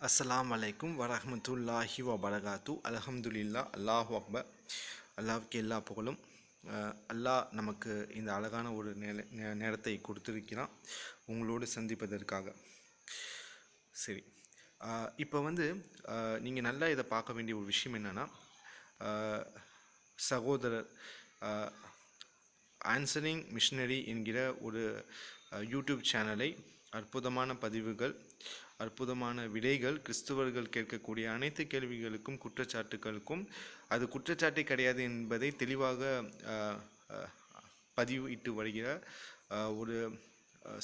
அஸ்லாம் அலைக்கும் வரமத்துல்லாஹி வபரகாத்து அலஹம்துல்லா அல்லாஹு அக்பர் அல்லாஹ்வுக்கு எல்லா புகழும். அல்லாஹ் நமக்கு இந்த அழகான ஒரு நே- நேரத்தை கொடுத்துருக்கிறான். உங்களோடு சந்திப்பதற்காக. சரி. இப்போ வந்து நீங்கள் நல்லா இதை பார்க்க வேண்டிய ஒரு விஷயம் என்னென்னா சகோதரர் ஆன்சரிங் மிஷினரி என்கிற ஒரு யூடியூப் சேனலை அற்புதமான பதிவுகள் அற்புதமான விடைகள் கிறிஸ்துவர்கள் கேட்கக்கூடிய அனைத்து கேள்விகளுக்கும் குற்றச்சாட்டுகளுக்கும். அது குற்றச்சாட்டே கிடையாது என்பதை தெளிவாக பதிவு இட்டு பதிவிட்டு வருகிற ஒரு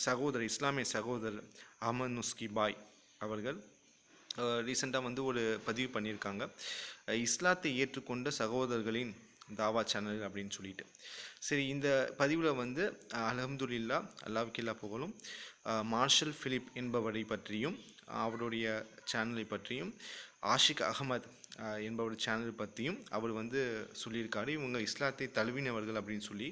சகோதரர் இஸ்லாமிய சகோதரர் அஹமத் நுஸ்கி பாய் அவர்கள் ரீசெண்டாக வந்து ஒரு பதிவு பண்ணியிருக்காங்க. இஸ்லாத்தை ஏற்றுக்கொண்ட சகோதரர்களின் தாவா சேனல் அப்படின்னு சொல்லிட்டு. சரி இந்த பதிவில் வந்து அலமதுல்லா அல்லாவுக்கில்லா புகழும். மார்ஷல் ஃபிலிப் என்பவரை பற்றியும் அவருடைய சேனலை பற்றியும் ஆஷிக் அகமது என்பவருடைய சேனல் பற்றியும் அவர் வந்து சொல்லியிருக்காரு. இவங்க இஸ்லாத்தை தழுவினவர்கள் அப்படின்னு சொல்லி.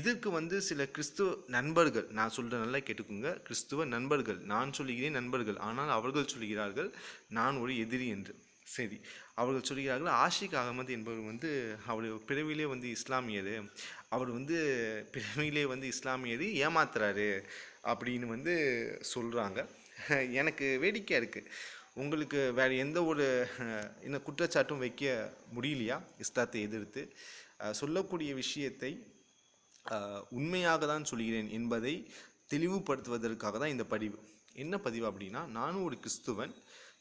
இதற்கு வந்து சில கிறிஸ்துவ நண்பர்கள் நான் சொல்கிற நல்லா கேட்டுக்கோங்க. கிறிஸ்துவ நண்பர்கள் நான் சொல்லுகிறேன் நண்பர்கள். ஆனால் அவர்கள் சொல்கிறார்கள் நான் ஒரு எதிரி என்று. சரி அவர்கள் சொல்கிறார்கள் ஆஷிக் அகமது என்பவர் வந்து அவர் பிறவிலே வந்து இஸ்லாமியர். அவர் வந்து பிறவிலே வந்து இஸ்லாமியர் ஏமாத்துறாரு அப்படின்னு வந்து சொல்கிறாங்க எனக்கு வேடிக்கையாக இருக்குது உங்களுக்கு வேறு எந்த ஒரு என்ன இந்த குற்றச்சாட்டும் வைக்க முடியலையா? இஸ்லாத்தை எதிர்த்து. சொல்லக்கூடிய விஷயத்தை உண்மையாக தான் சொல்கிறேன் என்பதை தெளிவுபடுத்துவதற்காக தான் இந்த பதிவு. என்ன பதிவு அப்படின்னா நானும் ஒரு கிறிஸ்துவன்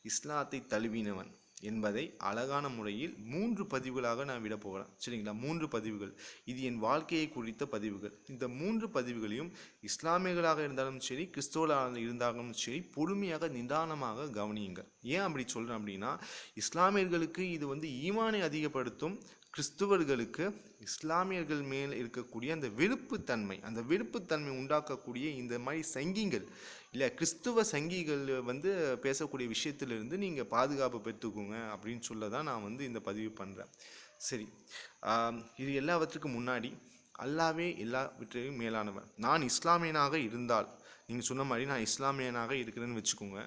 இஸ்லாத்தை தழுவினவன். என்பதை அழகான முறையில் மூன்று பதிவுகளாக நான் விட போகிறேன். சரிங்களா? மூன்று பதிவுகள். இது என் வாழ்க்கையை குறித்த பதிவுகள். இந்த மூன்று பதிவுகளையும் இஸ்லாமியர்களாக இருந்தாலும் சரி கிறிஸ்தவர்களாக இருந்தாலும் சரி பொறுமையாக நிதானமாக கவனியுங்கள். ஏன் அப்படி சொல்கிறேன் அப்படின்னா இஸ்லாமியர்களுக்கு இது வந்து ஈமானை அதிகப்படுத்தும் கிறிஸ்துவர்களுக்கு இஸ்லாமியர்கள் மேல் இருக்கக்கூடிய அந்த வெறுப்புத்தன்மை அந்த விருப்புத்தன்மை உண்டாக்கக்கூடிய இந்த மாதிரி சங்கிகள் இல்லை கிறிஸ்துவ சங்கிகள் வந்து பேசக்கூடிய விஷயத்திலிருந்து நீங்கள் பாதுகாப்பு பெற்றுக்கோங்க அப்படின்னு சொல்ல தான் நான் வந்து இந்த பதிவு பண்ணுறேன் சரி. இது எல்லாவற்றுக்கும் முன்னாடி அல்லாவே எல்லாவற்றையும் மேலானவன் நான் இஸ்லாமியனாக இருந்தால் நீங்கள் சொன்ன மாதிரி நான் இஸ்லாமியனாக இருக்கிறேன்னு வச்சுக்கோங்க.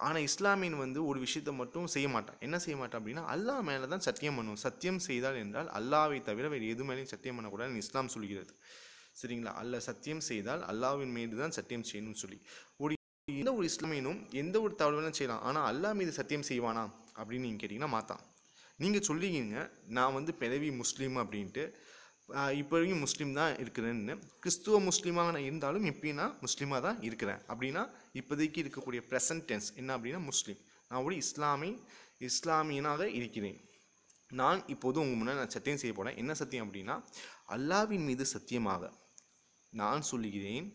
ஆனால் இஸ்லாமியன் வந்து ஒரு விஷயத்தை மட்டும் செய்ய மாட்டான். என்ன செய்ய மாட்டான் அப்படின்னா அல்லாஹ் மேலே தான் சத்தியம் பண்ணும். சத்தியம் செய்தால் என்றால் அல்லாவை தவிர வேறு எது மேலேயும் சத்தியம் பண்ணக்கூடாதுன்னு இஸ்லாம் சொல்கிறது. சரிங்களா? அல்ல சத்தியம் செய்தால் அல்லாவின் மீது தான் சத்தியம் செய்யணும்னு சொல்லி. ஒரு எந்த ஒரு இஸ்லாமியனும் எந்த ஒரு தவறு வேணாலும் செய்யலாம். ஆனால் அல்லாஹ் மீது சத்தியம் செய்வானா அப்படின்னு நீங்கள் கேட்டிங்கன்னா மாத்தான் நீங்கள் சொல்லிக்கிங்க நான் வந்து பிறவி முஸ்லீம் அப்படின்ட்டு இப்போ வரைக்கும் முஸ்லீம் தான் இருக்கிறேன்னு. கிறிஸ்துவ முஸ்லீமாக நான் இருந்தாலும் இப்பயும் நான் முஸ்லீமாக தான் இருக்கிறேன். அப்படின்னா இப்போதைக்கு இருக்கக்கூடிய ப்ரெசன்ட் டென்ஸ் என்ன அப்படின்னா முஸ்லீம். நான் ஒரு இஸ்லாமி இஸ்லாமியனாக இருக்கிறேன். நான் இப்போது உங்கள் முன்னாடி நான் சத்தியம் செய்ய போகிறேன் என்ன சத்தியம் அப்படின்னா அல்லாவின் மீது சத்தியமாக நான் சொல்லுகிறேன்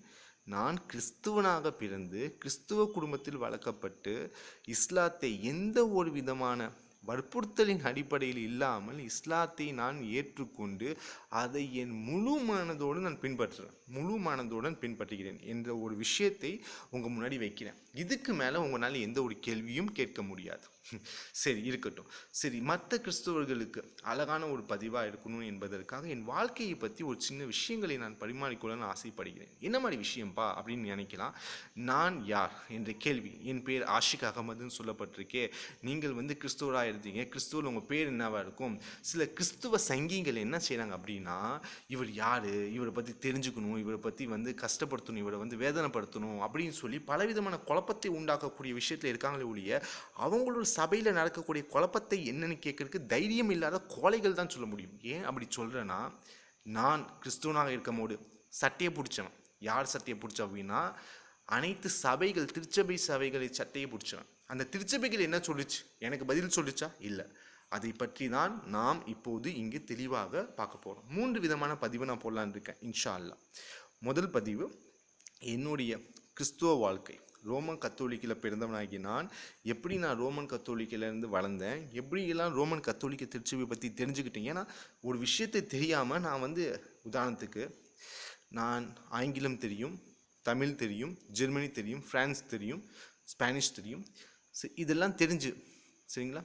நான் கிறிஸ்துவனாக பிறந்து கிறிஸ்துவ குடும்பத்தில் வளர்க்கப்பட்டு இஸ்லாத்தை எந்த ஒரு விதமான வற்புறுத்தலின் அடிப்படையில் இல்லாமல் இஸ்லாத்தை நான் ஏற்றுக்கொண்டு அதை என் முழு மனதோடு நான் பின்பற்றுறேன். முழு மனதோடு பின்பற்றுகிறேன் என்ற ஒரு விஷயத்தை உங்கள் முன்னாடி வைக்கிறேன். இதுக்கு மேலே உங்களால் எந்த ஒரு கேள்வியும் கேட்க முடியாது. சரி இருக்கட்டும். சரி மற்ற கிறிஸ்தவர்களுக்கு அழகான ஒரு பதிவாக இருக்கணும் என்பதற்காக என் வாழ்க்கையை பற்றி ஒரு சின்ன விஷயங்களை நான் பரிமாறிக்கொள்ள ஆசைப்படுகிறேன். என்ன மாதிரி விஷயம்ப்பா அப்படின்னு நினைக்கலாம். நான் யார் என்ற கேள்வி. என் பேர் ஆஷிக் அகமதுன்னு சொல்லப்பட்டிருக்கே. நீங்கள் வந்து கிறிஸ்துவராக இருந்தீங்க. கிறிஸ்துவில் உங்கள் பேர் என்னவாக இருக்கும்? சில கிறிஸ்துவ சங்கிகள் என்ன செய்கிறாங்க அப்படின்னு அப்படின்னா இவர் யார்? இவரை பற்றி தெரிஞ்சுக்கணும். இவரை பற்றி வந்து கஷ்டப்படுத்தணும். இவரை வந்து வேதனைப்படுத்தணும் அப்படின்னு சொல்லி பலவிதமான குழப்பத்தை உண்டாக்கக்கூடிய விஷயத்தில் இருக்காங்களே ஒழிய அவங்களோட சபையில் நடக்கக்கூடிய குழப்பத்தை என்னென்னு கேட்கறதுக்கு தைரியம் இல்லாத கோலைகள் தான் சொல்ல முடியும். ஏன் அப்படி சொல்கிறேன்னா நான் கிறிஸ்துவனாக இருக்கும் போது சட்டையை பிடிச்சவன். யார் சட்டையை பிடிச்ச அப்படின்னா அனைத்து சபைகள் திருச்சபை சபைகளை சட்டையை பிடிச்சவன். அந்த திருச்சபைகள் என்ன சொல்லுச்சு? எனக்கு பதில் சொல்லிச்சா? இல்லை. அதை பற்றி தான் நாம் இப்போது இங்கு தெளிவாக பார்க்க போகிறோம் மூன்று விதமான பதிவு நான் போடலான்னு இருக்கேன் இன்ஷா முதல் பதிவு என்னுடைய கிறிஸ்துவ வாழ்க்கை. ரோமன் கத்தோலிக்கில் பிறந்தவனாகி நான் எப்படி நான் ரோமன் கத்தோலிக்கிலேருந்து வளர்ந்தேன்? எப்படியெல்லாம் ரோமன் கத்தோலிக்க திருச்சபை பற்றி தெரிஞ்சுக்கிட்டேன்? ஏன்னா ஒரு விஷயத்தை தெரியாமல் நான் வந்து உதாரணத்துக்கு நான் ஆங்கிலம் தெரியும் தமிழ் தெரியும் ஜெர்மனி தெரியும் ஃப்ரான்ஸ் தெரியும் ஸ்பானிஷ் தெரியும். இதெல்லாம் தெரிஞ்சு சரிங்களா?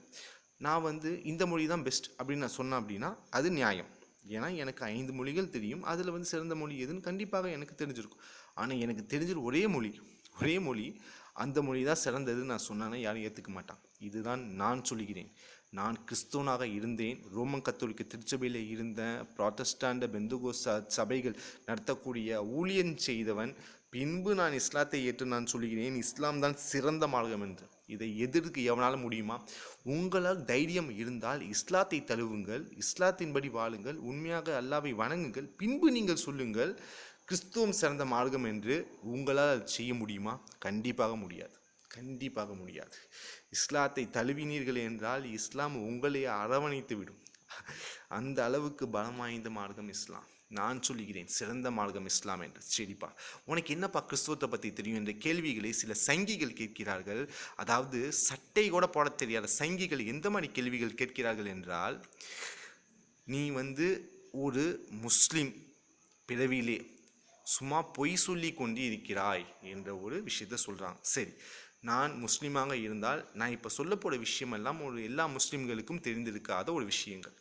நான் வந்து இந்த மொழி தான் பெஸ்ட் அப்படின்னு நான் சொன்னேன் அப்படின்னா அது நியாயம். ஏன்னா எனக்கு ஐந்து மொழிகள் தெரியும். அதில் வந்து சிறந்த மொழி எதுன்னு கண்டிப்பாக எனக்கு தெரிஞ்சிருக்கும். ஆனால் எனக்கு தெரிஞ்சது ஒரே மொழி ஒரே மொழி அந்த மொழி தான் சிறந்ததுன்னு நான் சொன்னேன்னா யாரும் ஏற்றுக்க மாட்டான் இதுதான் நான் சொல்கிறேன் நான் கிறிஸ்துவனாக இருந்தேன். ரோமன் கத்தோலிக்க திருச்சபையில் இருந்தேன் ப்ராட்டஸ்டாண்ட பெந்துகோ சபைகள் நடத்தக்கூடிய ஊழியன் செய்தவன். பின்பு நான் இஸ்லாத்தை ஏற்று நான் சொல்கிறேன் இஸ்லாம் தான் சிறந்த மார்க்கம் என்று. இதை எதிர்த்து எவனால் முடியுமா? உங்களால் தைரியம் இருந்தால் இஸ்லாத்தை தழுவுங்கள் இஸ்லாத்தின்படி வாழுங்கள் உண்மையாக அல்லாவை வணங்குங்கள் பின்பு நீங்கள் சொல்லுங்கள் கிறிஸ்துவம் சிறந்த மார்க்கம் என்று உங்களால் செய்ய முடியுமா? கண்டிப்பாக முடியாது. கண்டிப்பாக முடியாது. இஸ்லாத்தை தழுவினீர்கள் என்றால் இஸ்லாம் உங்களை அரவணைத்து விடும். அந்த அளவுக்கு பலம் வாய்ந்த மார்க்கம் இஸ்லாம். நான் சொல்லுகிறேன் சிறந்த மார்க்கம் இஸ்லாம் என்று. சரிப்பா உனக்கு என்னப்பா கிறிஸ்துவத்தை பற்றி தெரியும் என்ற கேள்விகளை சில சங்கிகள் கேட்கிறார்கள். அதாவது சட்டை கூட போட தெரியாத சங்கிகள் எந்த மாதிரி கேள்விகள் கேட்கிறார்கள் என்றால் நீ வந்து ஒரு முஸ்லீம் பிறவியிலே சும்மா பொய் சொல்லி கொண்டு இருக்கிறாய் என்ற ஒரு விஷயத்த சொல்கிறாங்க சரி நான் முஸ்லீமாக இருந்தால் நான் இப்போ சொல்லப்போகிற விஷயமெல்லாம் ஒரு எல்லா முஸ்லீம்களுக்கும் தெரிந்திருக்காத ஒரு விஷயங்கள்.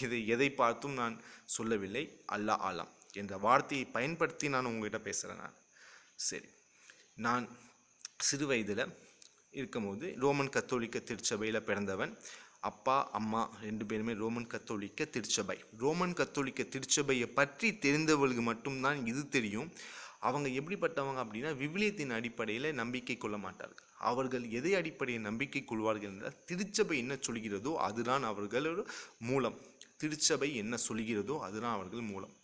இதை எதை பார்த்தும் நான் சொல்லவில்லை. அல்லாஹ் ஆலாம். என்ற வார்த்தையை பயன்படுத்தி நான் உங்ககிட்ட பேசுகிறேன் நான். சரி. நான் சிறு வயதில் இருக்கும்போது ரோமன் கத்தோலிக்க திருச்சபையில் பிறந்தவன். அப்பா அம்மா ரெண்டு பேருமே ரோமன் கத்தோலிக்க திருச்சபை. ரோமன் கத்தோலிக்க திருச்சபையை பற்றி தெரிந்தவர்களுக்கு மட்டும்தான் இது தெரியும். அவங்க எப்படிப்பட்டவங்க அப்படின்னா விவிலியத்தின் அடிப்படையில் நம்பிக்கை கொள்ள மாட்டார்கள். அவர்கள் எதை அடிப்படையில் நம்பிக்கை கொள்வார்கள் என்றால் திருச்சபை என்ன சொல்கிறதோ அதுதான் அவர்கள் மூலம். திருச்சபை என்ன சொல்கிறதோ அதுதான் அவர்கள் மூலம்.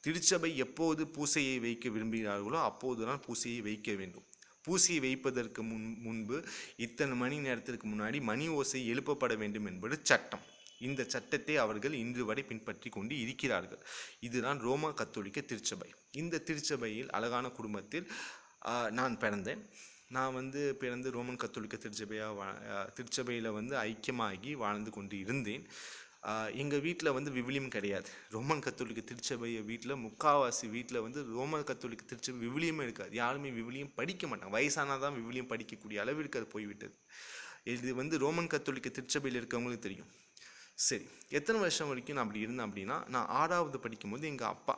திருச்சபை எப்போது பூசையை வைக்க விரும்புகிறார்களோ அப்போதுதான் பூசையை வைக்க வேண்டும். பூசையை வைப்பதற்கு முன் முன்பு இத்தனை மணி நேரத்திற்கு முன்னாடி மணி ஓசை எழுப்பப்பட வேண்டும் என்பது சட்டம். இந்த சட்டத்தை அவர்கள் இன்று வரை பின்பற்றி கொண்டு இருக்கிறார்கள். இதுதான் ரோமா கத்தோலிக்க திருச்சபை. இந்த திருச்சபையில் அழகான குடும்பத்தில் நான் பிறந்தேன். நான் வந்து பிறந்து ரோமன் கத்தோலிக்க திருச்சபையாக வா திருச்சபையில் வந்து ஐக்கியமாகி வாழ்ந்து கொண்டு இருந்தேன். எங்கள் வீட்டில் வந்து விவிலியம் கிடையாது. ரோமன் கத்தோலிக்க திருச்சபையை வீட்டில் முக்காவாசி வீட்டில் வந்து ரோமன் கத்தோலிக்க திருச்சபை விவிலியமே இருக்காது. யாருமே விவிலியம் படிக்க மாட்டாங்க. வயசானால் தான் விவிலியம் படிக்கக்கூடிய அளவிற்கு அது போய்விட்டது. இது வந்து ரோமன் கத்தோலிக்க திருச்சபையில் இருக்கவங்களுக்கு தெரியும். சரி எத்தனை வருஷம் வரைக்கும் நான் அப்படி இருந்தேன் அப்படின்னா நான் ஆறாவது படிக்கும்போது எங்கள் அப்பா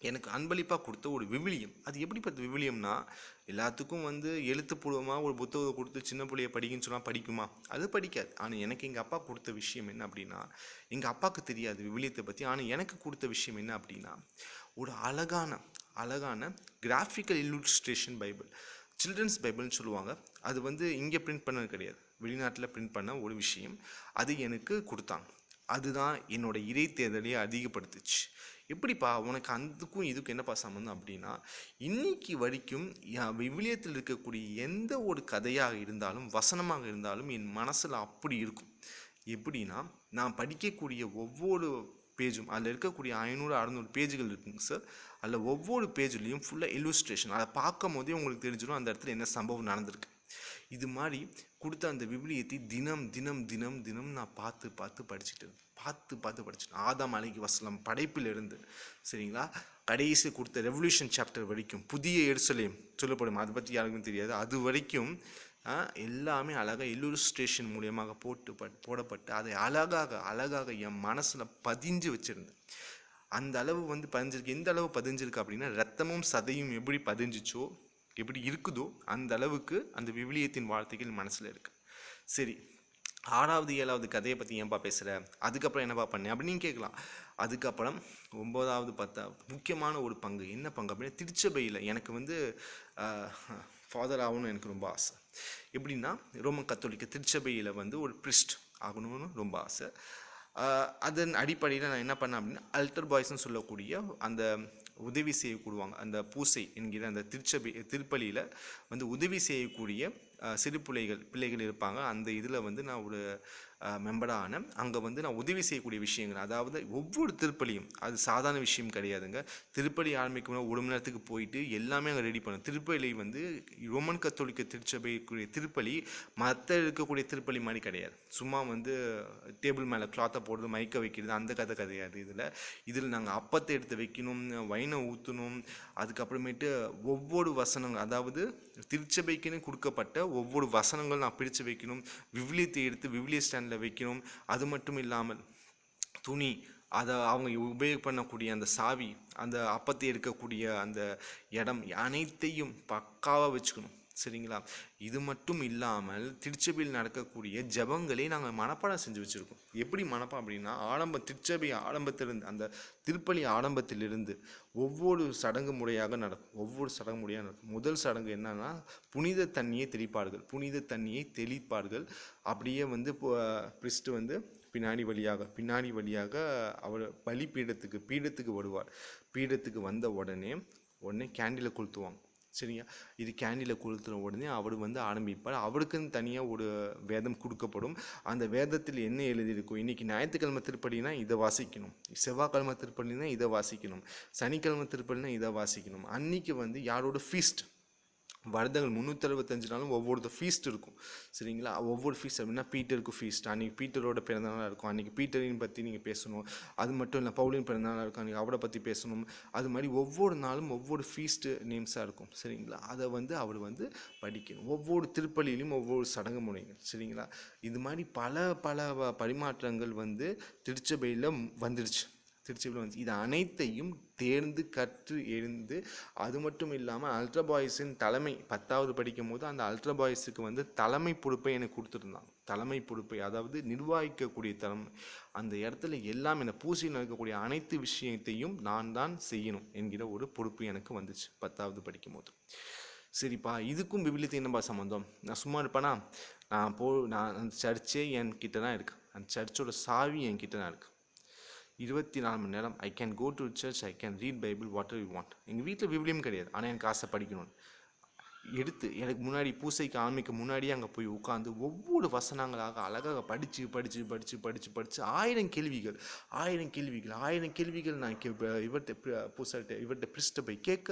எனக்கு அன்பளிப்பாக கொடுத்த ஒரு விவிலியம். அது எப்படிப்பட்ட விவிலியம்னா எல்லாத்துக்கும் வந்து எழுத்துப்பூர்வமாக ஒரு புத்தகம் கொடுத்து சின்ன பிள்ளைய படிக்குன்னு சொன்னால் படிக்குமா? அது படிக்காது. ஆனால் எனக்கு எங்கள் அப்பா கொடுத்த விஷயம் என்ன அப்படின்னா எங்கள் அப்பாவுக்கு தெரியாது விவிலியத்தை பற்றி ஆனால் எனக்கு கொடுத்த விஷயம் என்ன அப்படின்னா ஒரு அழகான அழகான கிராஃபிக்கல் இல்லுஸ்ட்ரேஷன் பைபிள் சில்ட்ரன்ஸ் பைபிள்னு சொல்லுவாங்க. அது வந்து இங்கே பிரிண்ட் பண்ணது கிடையாது. வெளிநாட்டில் பிரிண்ட் பண்ண ஒரு விஷயம். அது எனக்கு கொடுத்தாங்க அதுதான் என்னோட இறை தேர்தலையே அதிகப்படுத்துச்சு. எப்படிப்பா உனக்கு அதுக்கும் இதுக்கும் என்னப்பா சம்மந்தம் அப்படின்னா இன்னைக்கு வரைக்கும் என் விவிலியத்தில் இருக்கக்கூடிய எந்த ஒரு கதையாக இருந்தாலும் வசனமாக இருந்தாலும் என் மனசில் அப்படி இருக்கும். எப்படின்னா நான் படிக்கக்கூடிய ஒவ்வொரு பேஜும் அதில் இருக்கக்கூடிய ஐநூறு அறநூறு பேஜுகள் இருக்குங்க சார். அதில் ஒவ்வொரு பேஜ்லேயும் ஃபுல்லாக illustration. அதை பார்க்கும் போதே உங்களுக்கு தெரிஞ்சிடும் அந்த இடத்துல என்ன சம்பவம் நடந்திருக்கு. இது மாதிரி கொடுத்த அந்த விபிலியத்தை தினம் தினம் தினம் தினம் நான் பார்த்து பார்த்து படிச்சுட்டு பார்த்து பார்த்து படிச்சுட்டேன் ஆதாம் அலைக்கு வசலம் படைப்பிலிருந்து சரிங்களா? கடைசி கொடுத்த ரெவல்யூஷன் சாப்டர் வரைக்கும் புதிய எருசலேம் சொல்லப்படும்? அதை பற்றி யாருக்கும் தெரியாது. அது வரைக்கும் எல்லாமே அழகாக இல்லுஸ்ட்ரேஷன் மூலியமாக போட்டு பட்- போடப்பட்டு அதை அழகாக அழகாக என் மனசில் பதிஞ்சு வச்சுருந்தேன். அந்த அளவு வந்து பதிஞ்சிருக்கு. எந்த அளவு பதிஞ்சிருக்கு அப்படின்னா ரத்தமும் சதையும் எப்படி பதிஞ்சிச்சோ எப்படி இருக்குதோ அந்த அளவுக்கு அந்த விவிலியத்தின் வார்த்தைகள் மனசில் இருக்கு. சரி ஆறாவது ஏழாவது கதையை பற்றி ஏன்பா பேசுகிற அதுக்கப்புறம் என்னப்பா பண்ணேன் அப்படின்னு கேட்கலாம். அதுக்கப்புறம் ஒம்பதாவது பத்தாவது முக்கியமான ஒரு பங்கு. என்ன பங்கு அப்படின்னா திருச்சபையில் எனக்கு வந்து ஃபாதர் ஆகணும்னு எனக்கு ரொம்ப ஆசை. எப்படின்னா ரோமன் கத்தோலிக்க திருச்சபையில் வந்து ஒரு பிரிஸ்ட் ஆகணும்னு ரொம்ப ஆசை. அதன் அடிப்படையில் நான் என்ன பண்ணேன் அப்படின்னா அல்டர் பாய்ஸ்னு சொல்லக்கூடிய அந்த உதவி செய்யக்கூடுவாங்க அந்த பூசை என்கிற அந்த திருச்சபை திருப்பலியில் வந்து உதவி செய்யக்கூடிய சிறு பிள்ளைகள் பிள்ளைகள் இருப்பாங்க. அந்த இதில் வந்து நான் ஒரு மெம்பராக அங்கே வந்து நான் உதவி செய்யக்கூடிய விஷயங்கள் அதாவது ஒவ்வொரு திருப்பலியும் அது சாதாரண விஷயம் கிடையாதுங்க. திருப்பலி ஆரம்பிக்கும் ஒரு மணி நேரத்துக்கு போயிட்டு எல்லாமே அங்கே ரெடி பண்ணோம் திருப்பலி வந்து ரோமன் கத்தோலிக்க திருச்சபைக்குரிய திருப்பலி மற்ற இருக்கக்கூடிய திருப்பலி மாதிரி கிடையாது. சும்மா வந்து டேபிள் மேலே கிளாத்தை போடுறது மயக்க வைக்கிறது அந்த கதை கிடையாது இதில். இதில் நாங்கள் அப்பத்தை எடுத்து வைக்கணும் வைனை ஊற்றணும் அதுக்கப்புறமேட்டு ஒவ்வொரு வசனங்கள் அதாவது திருச்சபைக்குன்னு கொடுக்கப்பட்ட ஒவ்வொரு வசனங்கள் நான் பிரித்து வைக்கணும். விவிலியத்தை எடுத்து விவிலிய ஸ்டாண்டில் வைக்கணும். அது மட்டும் இல்லாமல் துணி அதை அவங்க உபயோக பண்ணக்கூடிய அந்த சாவி அந்த அப்பத்தை எடுக்கக்கூடிய அந்த இடம் அனைத்தையும் பக்காவாக வச்சுக்கணும். சரிங்களா? இது மட்டும் இல்லாமல் திருச்சபையில் நடக்கக்கூடிய ஜபங்களை நாங்கள் மனப்பாடம் செஞ்சு வச்சுருக்கோம். எப்படி மனப்பாடம் அப்படின்னா ஆடம்ப திருச்சபை ஆடம்பத்திலிருந்து அந்த திருப்பலி ஆடம்பத்திலிருந்து ஒவ்வொரு சடங்கு முறையாக நடக்கும். ஒவ்வொரு சடங்கு முறையாக நடக்கும். முதல் சடங்கு என்னன்னா புனித தண்ணியை தெளிப்பார்கள். புனித தண்ணியை தெளிப்பார்கள். அப்படியே வந்து பிரிஸ்ட் வந்து பின்னாடி வழியாக பின்னாடி வழியாக அவர் பலி பீடத்துக்கு பீடத்துக்கு வருவார். பீடத்துக்கு வந்த உடனே உடனே கேண்டிலை கொளுத்துவாங்க. சரியா இது கேண்டியில் கொளுத்துன உடனே அவர் வந்து ஆரம்பிப்பார். அவருக்குன்னு தனியாக ஒரு வேதம் கொடுக்கப்படும். அந்த வேதத்தில் என்ன எழுதியிருக்கும் இன்னைக்கு ஞாயிற்றுக்கிழமை திருப்படினா இதை வாசிக்கணும். செவ்வாய்க்கிழமை திருப்படினா இதை வாசிக்கணும். சனிக்கிழமை திருப்படினா இதை வாசிக்கணும். அன்னைக்கு வந்து யாரோட ஃபீஸ்ட் வருடங்கள் முந்நூற்றி அறுபத்தஞ்சு நாளும் ஒவ்வொரு ஃபீஸ்ட் இருக்கும். சரிங்களா? ஒவ்வொரு ஃபீஸ்ட் அப்படின்னா பீட்டருக்கு ஃபீஸ்ட் அன்றைக்கி பீட்டரோட பிறந்தநாளாக இருக்கும். அன்றைக்கி பீட்டரின் பற்றி நீங்கள் பேசணும். அது மட்டும் இல்லை பவுலின் பிறந்தநாளாக இருக்கும். அன்றைக்கி அவரை பற்றி பேசணும். அது மாதிரி ஒவ்வொரு நாளும் ஒவ்வொரு ஃபீஸ்ட்டு நேம்ஸாக இருக்கும். சரிங்களா? அதை வந்து அவர் வந்து படிக்கணும். ஒவ்வொரு திருப்பலியிலும் ஒவ்வொரு சடங்கு முறைகள் சரிங்களா? இது மாதிரி பல பல பரிமாற்றங்கள் வந்து திருச்சபையில் வந்துடுச்சு திருச்சியில் வந்து இது அனைத்தையும் தேர்ந்து கற்று எழுந்து அது மட்டும் இல்லாமல் அல்ட்ரா பாய்ஸின் தலைமை பத்தாவது படிக்கும் போது அந்த அல்ட்ரா பாய்ஸுக்கு வந்து தலைமை பொறுப்பை எனக்கு கொடுத்துருந்தாங்க. தலைமை பொறுப்பை அதாவது நிர்வகிக்கக்கூடிய தலைமை அந்த இடத்துல எல்லாம் என பூசியில் நடக்கக்கூடிய அனைத்து விஷயத்தையும் நான் தான் செய்யணும் என்கிற ஒரு பொறுப்பு எனக்கு வந்துச்சு பத்தாவது படிக்கும் போது சரிப்பா இதுக்கும் விவிலியத்துக்கு என்னப்பா சம்மந்தம் நான் சும்மா இருப்பேனா? நான் போ நான் அந்த சர்ச்சே என்கிட்ட தான் இருக்கு. அந்த சர்ச்சோட சாவி என்கிட்ட தான் இருக்குது இருபத்தி நாலு மணி நேரம் I can go to church I can read Bible whatever you want எங்கள் வீட்டில் விவிலியம் கிடையாது. ஆனால் எனக்கு ஆசை படிக்கணும்னு. எடுத்து எனக்கு முன்னாடி பூசைக்கு ஆரம்பிக்க முன்னாடியே அங்கே போய் உட்காந்து ஒவ்வொரு வசனங்களாக அழகாக படித்து படித்து படித்து படித்து படித்து ஆயிரம் கேள்விகள் ஆயிரம் கேள்விகள் ஆயிரம் கேள்விகள் நான் கே- இவர்கிட்ட பூசாட்ட இவர்கிட்ட பிரிஸ்ட போய் கேட்க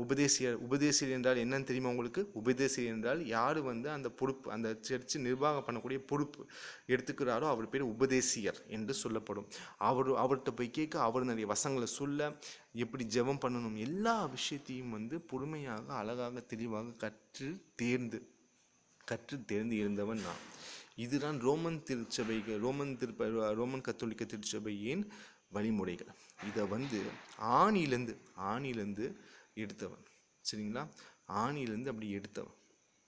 உபதேசியர் உபதேசியர் என்றால் என்னன்னு தெரியுமா உங்களுக்கு? உபதேசியர் என்றால் யார் வந்து அந்த பொறுப்பு அந்த சர்ச்சு நிர்வாகம் பண்ணக்கூடிய பொறுப்பு எடுத்துக்கிறாரோ அவர் பேர் உபதேசியர் என்று சொல்லப்படும். அவர் அவர்கிட்ட போய் கேட்க அவர் நிறைய வசங்களை சொல்ல எப்படி ஜெபம் பண்ணணும்? எல்லா விஷயத்தையும் வந்து பொறுமையாக அழகாக தெளிவாக கற்று தேர்ந்து கற்று தேர்ந்து இருந்தவன் நான். இதுதான் ரோமன் திருச்சபைகள் ரோமன் திருப்ப ரோமன் கத்தோலிக்க திருச்சபையின் வழிமுறைகள். இதை வந்து ஆணிலேருந்து ஆணிலேருந்து எடுத்தவன். சரிங்களா? ஆணிலேருந்து அப்படி எடுத்தவன்.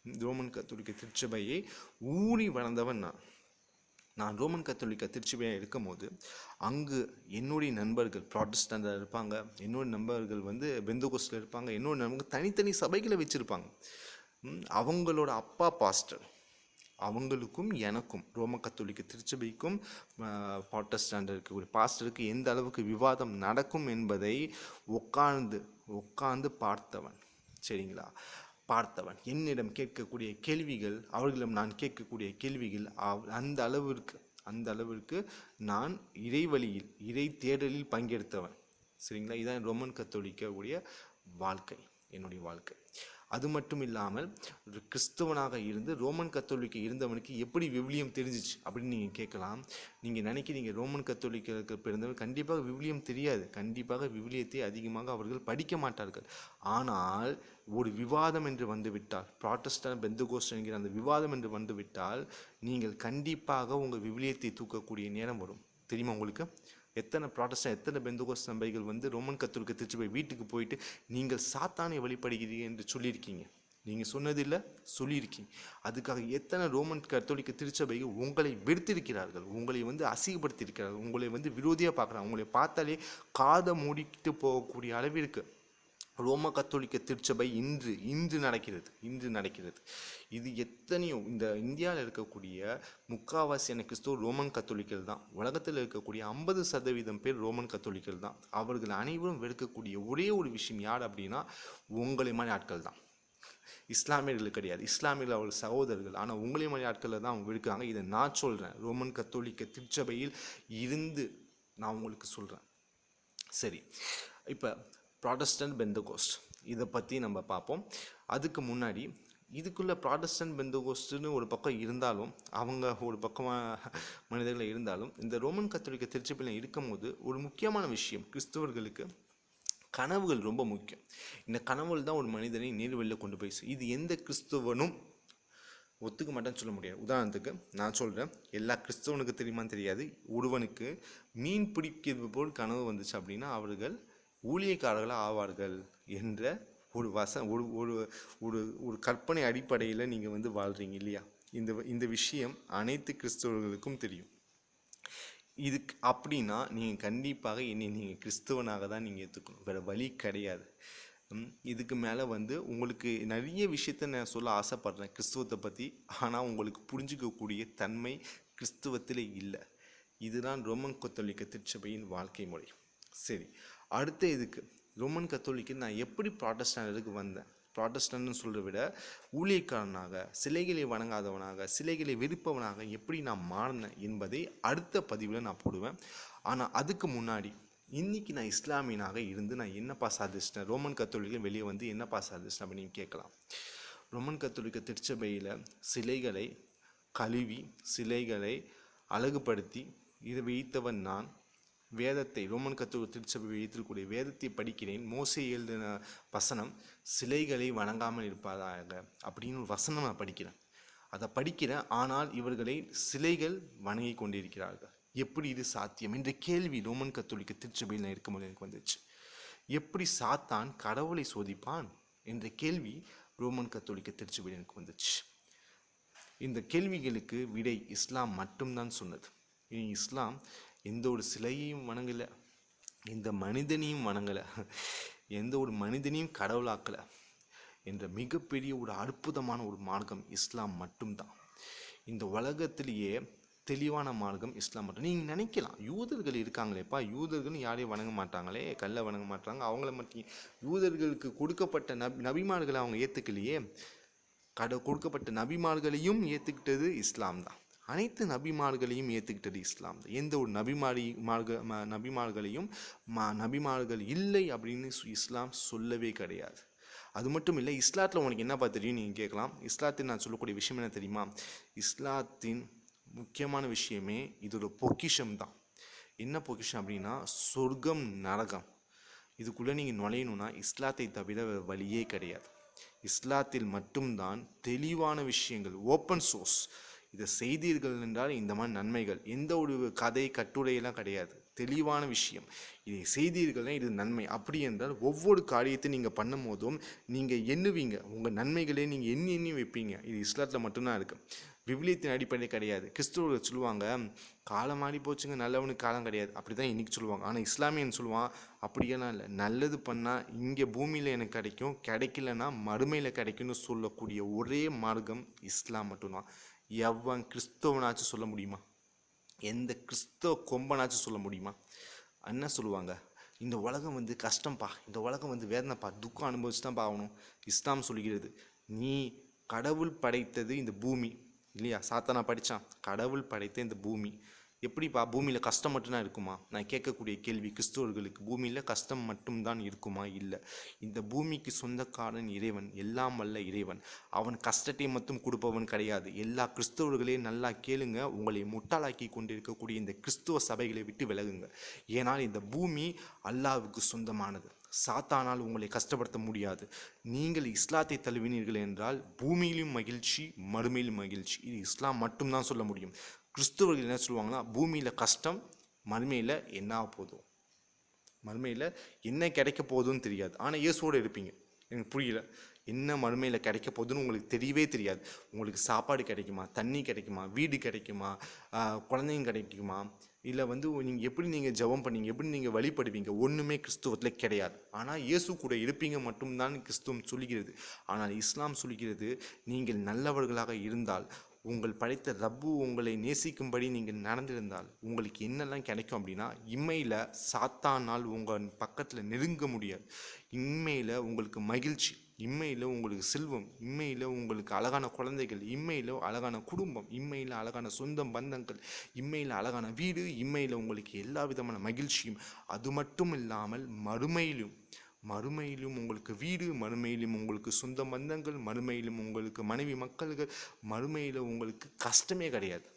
ரோமன் கத்தோலிக்க திருச்சபையை ஊறி வளர்ந்தவன் நான். நான் ரோமன் கத்தோலிக்க திருச்சபையாக இருக்கும்போது அங்கு என்னுடைய நண்பர்கள் ப்ராட்டஸ்டண்டில் இருப்பாங்க என்னோட நண்பர்கள் வந்து பெந்தகோஸ்டில் இருப்பாங்க என்னோட நண்பர்கள் தனித்தனி சபைகளை வச்சுருப்பாங்க. அவங்களோட அப்பா பாஸ்டர் அவங்களுக்கும் எனக்கும் ரோம கத்தோலிக்க திருச்சபைக்கும் பாட்டஸ்டாண்ட் இருக்கக்கூடிய பாஸ்டருக்கு எந்த அளவுக்கு விவாதம் நடக்கும் என்பதை உட்கார்ந்து உட்கார்ந்து பார்த்தவன். சரிங்களா? பார்த்தவன். என்னிடம் கேட்கக்கூடிய கேள்விகள் அவர்களிடம் நான் கேட்கக்கூடிய கேள்விகள் அவ்- அந்த அளவிற்கு அந்த அளவிற்கு நான் இறைவழியில் இறை தேடலில் பங்கெடுத்தவன். சரிங்களா? இதான் ரோமன் கத்தோலிக்கக்கூடிய வாழ்க்கை என்னுடைய வாழ்க்கை. அது மட்டும் இல்லாமல் ஒரு கிறிஸ்தவனாக இருந்து ரோமன் கத்தோலிக்க இருந்தவனுக்கு எப்படி விவிலியம் தெரிஞ்சிச்சு அப்படின்னு நீங்கள் கேட்கலாம். நீங்கள் நினைக்கிறீங்க ரோமன் கத்தோலிக்க பிறந்தவன் கண்டிப்பாக விவிலியம் தெரியாது. கண்டிப்பாக விவிலியத்தை அதிகமாக அவர்கள் படிக்க மாட்டார்கள். ஆனால் ஒரு விவாதம் என்று வந்துவிட்டால் ப்ராட்டஸ்டன் பெந்தகோஸ்ட் என்கிற அந்த விவாதம் என்று வந்துவிட்டால் நீங்கள் கண்டிப்பாக உங்கள் விவிலியத்தை தூக்கக்கூடிய நேரம் வரும். தெரியுமா உங்களுக்கு? எத்தனை ப்ராட்டஸ்டன் எத்தனை பெந்தகோஸ் சபைகள் வந்து ரோமன் கத்தோலிக்க திருச்சி போய் வீட்டுக்கு போயிட்டு நீங்கள் சாத்தானை வழிபடுகிறீர்கள் என்று சொல்லியிருக்கீங்க. நீங்கள் சொன்னதில்லை சொல்லியிருக்கீங்க. அதுக்காக எத்தனை ரோமன் கத்தோலிக்க திருச்சபைகள் உங்களை வெறுத்திருக்கிறார்கள் உங்களை வந்து அசிங்கப்படுத்தியிருக்கிறார்கள் உங்களை வந்து விரோதியாக பார்க்குறாங்க உங்களை பார்த்தாலே காதை மூடிக்கிட்டு போகக்கூடிய அளவிற்கு ரோம கத்தோலிக்க திருச்சபை இன்று இன்று நடக்கிறது இன்று நடக்கிறது. இது எத்தனையோ இந்த இந்தியாவில் இருக்கக்கூடிய முக்காவாசியான கிறிஸ்துவ ரோமன் கத்தோலிக்கல் தான். உலகத்தில் இருக்கக்கூடிய ஐம்பது சதவீதம் பேர் ரோமன் கத்தோலிக்கல் தான். அவர்கள் அனைவரும் வெறுக்கக்கூடிய ஒரே ஒரு விஷயம் யார் அப்படின்னா உங்களை மாதிரி ஆட்கள் தான். இஸ்லாமியர்கள் கிடையாது. இஸ்லாமியர்கள் அவர்கள் சகோதரர்கள். ஆனால் உங்களை மாதிரி ஆட்களில் தான் அவங்க இருக்காங்க. இதை நான் சொல்கிறேன் ரோமன் கத்தோலிக்க திருச்சபையில் இருந்து நான் உங்களுக்கு சொல்கிறேன் சரி. இப்போ ப்ராடஸ்டன்ட் பெந்தகோஸ்ட் இதை பற்றி நம்ம பார்ப்போம். அதுக்கு முன்னாடி இதுக்குள்ளே ப்ராடஸ்டன்ட் பெந்தகோஸ்ட்னு ஒரு பக்கம் இருந்தாலும் அவங்க ஒரு பக்கமாக மனிதர்கள் இருந்தாலும் இந்த ரோமன் கத்தோலிக்க திருச்சபையில் இருக்கும்போது ஒரு முக்கியமான விஷயம் கிறிஸ்தவர்களுக்கு கனவுகள் ரொம்ப முக்கியம். இந்த கனவுகள் தான் ஒரு மனிதனை நேர்வெளியில் கொண்டு போய் இது எந்த கிறிஸ்துவனும் ஒத்துக்க மாட்டேன்னு சொல்ல முடியாது. உதாரணத்துக்கு நான் சொல்கிறேன் எல்லா கிறிஸ்தவனுக்கு தெரியுமான்னு தெரியாது. ஒருவனுக்கு மீன் பிடிக்கிறது போல் கனவு வந்துச்சு அப்படின்னா அவர்கள் ஊழியக்காரர்களாக ஆவார்கள் என்ற ஒரு வச ஒரு ஒரு ஒரு ஒரு கற்பனை அடிப்படையில் நீங்கள் வந்து வாழ்கிறீங்க இல்லையா? இந்த இந்த விஷயம் அனைத்து கிறிஸ்தவர்களுக்கும் தெரியும். இதுக்கு அப்படின்னா நீங்கள் கண்டிப்பாக என்னை நீங்கள் கிறிஸ்தவனாக தான் நீங்கள் ஏற்றுக்கணும் வேறு வழி கிடையாது. இதுக்கு மேலே வந்து உங்களுக்கு நிறைய விஷயத்த நான் சொல்ல ஆசைப்படுறேன் கிறிஸ்துவத்தை பற்றி ஆனால் உங்களுக்கு புரிஞ்சுக்கக்கூடிய தன்மை கிறிஸ்துவத்தில் இல்லை. இதுதான் ரோமன் கத்தோலிக்க திருச்சபையின் வாழ்க்கை முறை. சரி. அடுத்த இதுக்கு ரோமன் கத்தோலிக்கு நான் எப்படி ப்ராட்டஸ்டாண்டருக்கு வந்தேன்? ப்ராட்டஸ்டன்ட்னு சொல்கிறத விட ஊழியக்காரனாக சிலைகளை வணங்காதவனாக சிலைகளை வெறுப்பவனாக எப்படி நான் மாறினேன் என்பதை அடுத்த பதிவில் நான் போடுவேன். ஆனால் அதுக்கு முன்னாடி இன்றைக்கி நான் இஸ்லாமியனாக இருந்து நான் என்னப்பா சாதிச்சிட்டேன்? ரோமன் கத்தோலிக்க வெளியே வந்து என்னப்பா சாதிச்சிட்டேன் அப்படின்னு கேட்கலாம். ரோமன் கத்தோலிக்க திருச்சபையில் சிலைகளை கழுவி சிலைகளை அழகுபடுத்தி இதை வைத்தவன் நான் வேதத்தை ரோமன் கத்தோலிக்க திருச்சபை வைத்திருக்கக்கூடிய வேதத்தை படிக்கிறேன். மோசை எழுதின வசனம் சிலைகளை வணங்காமல் இருப்பதாக அப்படின்னு ஒரு வசனம் நான் படிக்கிறேன். அதை படிக்கிறேன் ஆனால் இவர்களை சிலைகள் வணங்கி கொண்டிருக்கிறார்கள். எப்படி இது சாத்தியம் என்ற கேள்வி ரோமன் கத்தோலிக்க திருச்சபையில் நான் இருக்கும்போது எனக்கு வந்துச்சு. எப்படி சாத்தான் கடவுளை சோதிப்பான் என்ற கேள்வி ரோமன் கத்தோலிக்க திருச்சபையில் எனக்கு வந்துச்சு. இந்த கேள்விகளுக்கு விடை இஸ்லாம் மட்டும்தான் சொன்னது. இனி இஸ்லாம் எந்த ஒரு சிலையையும் வணங்கலை. எந்த மனிதனையும் வணங்கலை. எந்த ஒரு மனிதனையும் கடவுளாக்கலை என்ற மிகப்பெரிய ஒரு அற்புதமான ஒரு மார்க்கம் இஸ்லாம் மட்டும்தான். இந்த உலகத்திலேயே தெளிவான மார்க்கம் இஸ்லாம் மட்டும். நீங்கள் நினைக்கலாம் யூதர்கள் இருக்காங்களேப்பா யூதர்கள்னு யாரையும் வணங்க மாட்டாங்களே கல்லை வணங்க மாட்டாங்க அவங்கள மட்டும் யூதர்களுக்கு கொடுக்கப்பட்ட நபி நபிமார்களை அவங்க ஏற்றுக்கலையே கட கொடுக்கப்பட்ட நபிமார்களையும் ஏற்றுக்கிட்டது இஸ்லாம் தான் அனைத்து நபிமார்களையும் ஏற்றுக்கிட்டது இஸ்லாம். எந்த ஒரு நபிமாரி மார்க நபிமார்களையும் மா நபிமார்கள் இல்லை அப்படின்னு இஸ்லாம் சொல்லவே கிடையாது. அது மட்டும் இல்லை இஸ்லாத்தில் உனக்கு என்னப்பா தெரியும்? நீங்கள் கேட்கலாம். இஸ்லாத்தின் நான் சொல்லக்கூடிய விஷயம் என்ன தெரியுமா? இஸ்லாத்தின் முக்கியமான விஷயமே இதோட பொக்கிஷம் தான். என்ன பொக்கிஷம் அப்படின்னா சொர்க்கம் நரகம். இதுக்குள்ளே நீங்கள் நுழையணும்னா இஸ்லாத்தை தவிர வேறு வழியே கிடையாது. இஸ்லாத்தில் மட்டும்தான் தெளிவான விஷயங்கள் ஓப்பன் சோர்ஸ் இதை செய்தீர்கள் என்றால் இந்த மாதிரி நன்மைகள். எந்த ஒரு கதை கட்டுரையெல்லாம் கிடையாது. தெளிவான விஷயம். இதை செய்தீர்கள்னா இது நன்மை. அப்படி என்றால் ஒவ்வொரு காரியத்தை நீங்கள் பண்ணும் போதும் நீங்கள் எண்ணுவீங்க. உங்கள் நன்மைகளே நீங்கள் எண்ணி எண்ணி வைப்பீங்க. இது இஸ்லாத்தில் மட்டும்தான் இருக்குது விவிலியத்தின் அடிப்படையில் கிடையாது. கிறிஸ்துவர்கள் சொல்லுவாங்க காலம் மாறி போச்சுங்க நல்லவனுக்கு காலம் கிடையாது. அப்படி தான் இன்றைக்கி சொல்லுவாங்க. ஆனால் இஸ்லாமியன் சொல்லுவான் அப்படியெல்லாம் இல்லை. நல்லது பண்ணால் இங்கே பூமியில் எனக்கு கிடைக்கும். கிடைக்கலன்னா மறுமையில் கிடைக்கும்னு சொல்லக்கூடிய ஒரே மார்க்கம் இஸ்லாம் மட்டும்தான். எவன் கிறிஸ்தவனாச்சும் சொல்ல முடியுமா? எந்த கிறிஸ்தவ கொம்பனாச்சும் சொல்ல முடியுமா? என்ன சொல்லுவாங்க? இந்த உலகம் வந்து கஷ்டம்ப்பா இந்த உலகம் வந்து வேதனைப்பா துக்கம் அனுபவிச்சு தான் ஆகணும். இஸ்லாம் சொல்கிறது நீ கடவுள் படைத்தது இந்த பூமி. இல்லையா? சாத்தானா படித்தான் கடவுள் படைத்த இந்த பூமி. எப்படிப்பா பூமியில் கஷ்டம் மட்டும்தான் இருக்குமா? நான் கேட்கக்கூடிய கேள்வி கிறிஸ்துவர்களுக்கு பூமியில் கஷ்டம் மட்டும்தான் இருக்குமா? இல்லை. இந்த பூமிக்கு சொந்தக்காரன் இறைவன் எல்லாம் வல்ல இறைவன். அவன் கஷ்டத்தை மட்டும் கொடுப்பவன் கிடையாது. எல்லா கிறிஸ்தவர்களையும் நல்லா கேளுங்க. உங்களை முட்டாளாக்கி கொண்டிருக்கக்கூடிய இந்த கிறிஸ்துவ சபைகளை விட்டு விலகுங்க. ஏனால் இந்த பூமி அல்லாவுக்கு சொந்தமானது. சாத்தானால் உங்களை கஷ்டப்படுத்த முடியாது. நீங்கள் இஸ்லாத்தை தழுவினீர்கள் என்றால் பூமியிலும் மகிழ்ச்சி மறுமையிலும் மகிழ்ச்சி. இது இஸ்லாம் மட்டும்தான் சொல்ல முடியும். கிறிஸ்துவர்கள் என்ன சொல்லுவாங்கன்னா பூமியில் கஷ்டம் மறுமையில் என்ன போதும். மறுமையில் என்ன கிடைக்க போகுதுன்னு தெரியாது. ஆனால் இயேசுவோடு இருப்பீங்க. எனக்கு புரியல. என்ன மறுமையில் கிடைக்க போகுதுன்னு உங்களுக்கு தெரியவே தெரியாது. உங்களுக்கு சாப்பாடு கிடைக்குமா? தண்ணி கிடைக்குமா? வீடு கிடைக்குமா? குழந்தைங்க கிடைக்குமா? இல்லை வந்து நீங்கள் எப்படி நீங்கள் ஜெபம் பண்ணீங்க? எப்படி நீங்கள் வழிபடுவீங்க? ஒன்றுமே கிறிஸ்துவத்தில் கிடையாது. ஆனால் இயேசு கூட இருப்பீங்க மட்டும்தான் கிறிஸ்துவம் சொல்கிறது. ஆனால் இஸ்லாம் சொல்கிறது நீங்கள் நல்லவர்களாக இருந்தால் உங்கள் படைத்த ரப்பு உங்களை நேசிக்கும்படி நீங்கள் நடந்திருந்தால் உங்களுக்கு என்னெல்லாம் கிடைக்கும் அப்படின்னா இம்மையில் சாத்தானால் உங்கள் பக்கத்தில் நெருங்க முடியாது. இம்மையில் உங்களுக்கு மகிழ்ச்சி இம்மையில் உங்களுக்கு செல்வம் இம்மையில் உங்களுக்கு அழகான குழந்தைகள் இம்மையில் அழகான குடும்பம் இம்மையில் அழகான சொந்தம் பந்தங்கள் இம்மையில் அழகான வீடு இம்மையில் உங்களுக்கு எல்லா விதமான மகிழ்ச்சியும் அது மட்டும் இல்லாமல் மறுமையிலும் மறுமையிலும் உங்களுக்கு வீடு மறுமையிலும் உங்களுக்கு சொந்த பந்தங்கள் மறுமையிலும் உங்களுக்கு மனைவி மக்கள்கள். மறுமையில் உங்களுக்கு கஷ்டமே கிடையாது.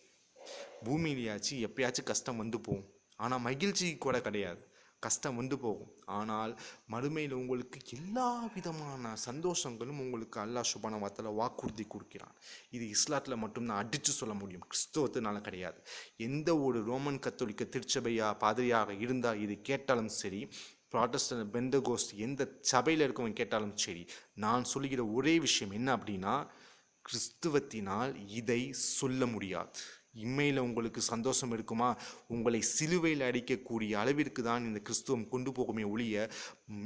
பூமியிலேயாச்சும் எப்பயாச்சும் கஷ்டம் வந்து போகும். ஆனால் மகிழ்ச்சி கூட கிடையாது. கஷ்டம் வந்து போகும். ஆனால் மறுமையில் உங்களுக்கு எல்லா விதமான சந்தோஷங்களும் உங்களுக்கு அல்லாஹ் சுபான வாக்குறுதி கொடுக்கிறான். இது இஸ்லாத்தில் மட்டும்தான் அடித்து சொல்ல முடியும். கிறிஸ்தவத்தினால கிடையாது. எந்த ஒரு ரோமன் கத்தோலிக்க திருச்சபையா பாதிரியாக இருந்தால் இது கேட்டாலும் சரி ப்ராட்டஸ்டன் பெந்தகோஸ்ட் எந்த சபையில் இருக்கவங்க கேட்டாலும் சரி நான் சொல்லுகிற ஒரே விஷயம் என்ன அப்படின்னா கிறிஸ்துவத்தினால் இதை சொல்ல முடியாது. இம்மையில் உங்களுக்கு சந்தோஷம் இருக்குமா? உங்களை சிலுவையில் அடிக்கக்கூடிய அளவிற்கு தான் இந்த கிறிஸ்துவம் கொண்டு போகுமே ஒழிய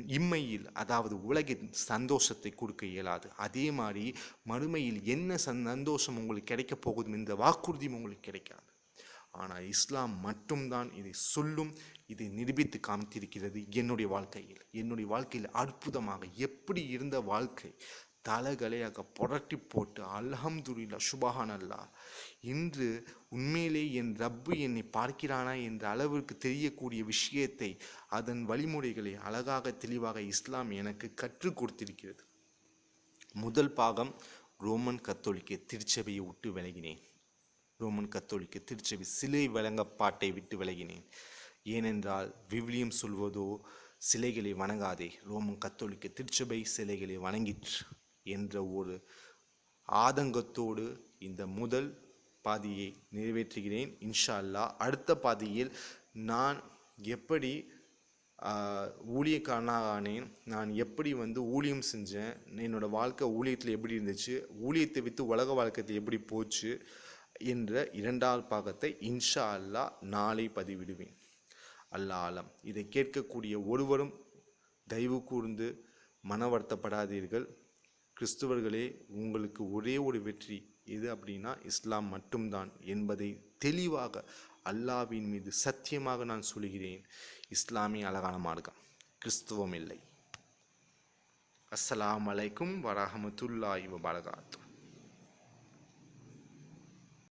இம்மையில் அதாவது உலகின் சந்தோஷத்தை கொடுக்க இயலாது. அதே மாதிரி மறுமையில் என்ன சந்- சந்தோஷம் உங்களுக்கு கிடைக்கப் போகுதும் இந்த வாக்குறுதியும் உங்களுக்கு கிடைக்காது. ஆனால் இஸ்லாம் மட்டும்தான் இதை சொல்லும் இதை நிரூபித்து காமித்திருக்கிறது என்னுடைய வாழ்க்கையில். என்னுடைய வாழ்க்கையில் அற்புதமாக எப்படி இருந்த வாழ்க்கை? தலகலையாக புரட்டி போட்டு அல்ஹம்துல்லா சுபஹான் அல்லாஹ் இன்று உண்மையிலே என் ரப்பு என்னை பார்க்கிறானா என்ற அளவிற்கு தெரியக்கூடிய விஷயத்தை அதன் வழிமுறைகளை அழகாக தெளிவாக இஸ்லாம் எனக்கு கற்றுக் கொடுத்திருக்கிறது. முதல் பாகம் ரோமன் கத்தோலிக்க திருச்சபையை விட்டு விலகினேன். ரோமன் கத்தோலிக்க திருச்சபை சிலை வழங்கப்பாட்டை விட்டு விலகினேன். ஏனென்றால் விவிலியம் சொல்வதோ சிலைகளை வணங்காதே ரோமன் கத்தோலிக்க திருச்சபை சிலைகளை வணங்கிற்று என்ற ஒரு ஆதங்கத்தோடு இந்த முதல் பாதியை நிறைவேற்றுகிறேன். இன்ஷா அல்லாஹ் அடுத்த பாதியில் நான் எப்படி ஊழியக்காரனாக ஆனேன் நான் எப்படி வந்து ஊழியம் செஞ்சேன் என்னோடய வாழ்க்கை ஊழியத்தில் எப்படி இருந்துச்சு ஊழியத்தை விற்று உலக வாழ்க்கையில் எப்படி போச்சு என்ற இரண்டாவது பாகத்தை இன்ஷா அல்லாஹ் நாளை பதிவிடுவேன். அல்லாஹ் ஆலம் இதை கேட்கக்கூடிய ஒருவரும் தயவு கூர்ந்து மன வருத்தப்படாதீர்கள் கிறிஸ்துவர்களே உங்களுக்கு ஒரே ஒரு வெற்றி எது அப்படின்னா இஸ்லாம் மட்டும்தான் என்பதை தெளிவாக அல்லாவின் மீது சத்தியமாக நான் சொல்கிறேன் இஸ்லாமே அழகான மார்க்கம். கிறிஸ்துவம் இல்லை. அஸ்லாம் வலைக்கும் வரஹமத்துல்லாஹி வபரகாத்துஹ்.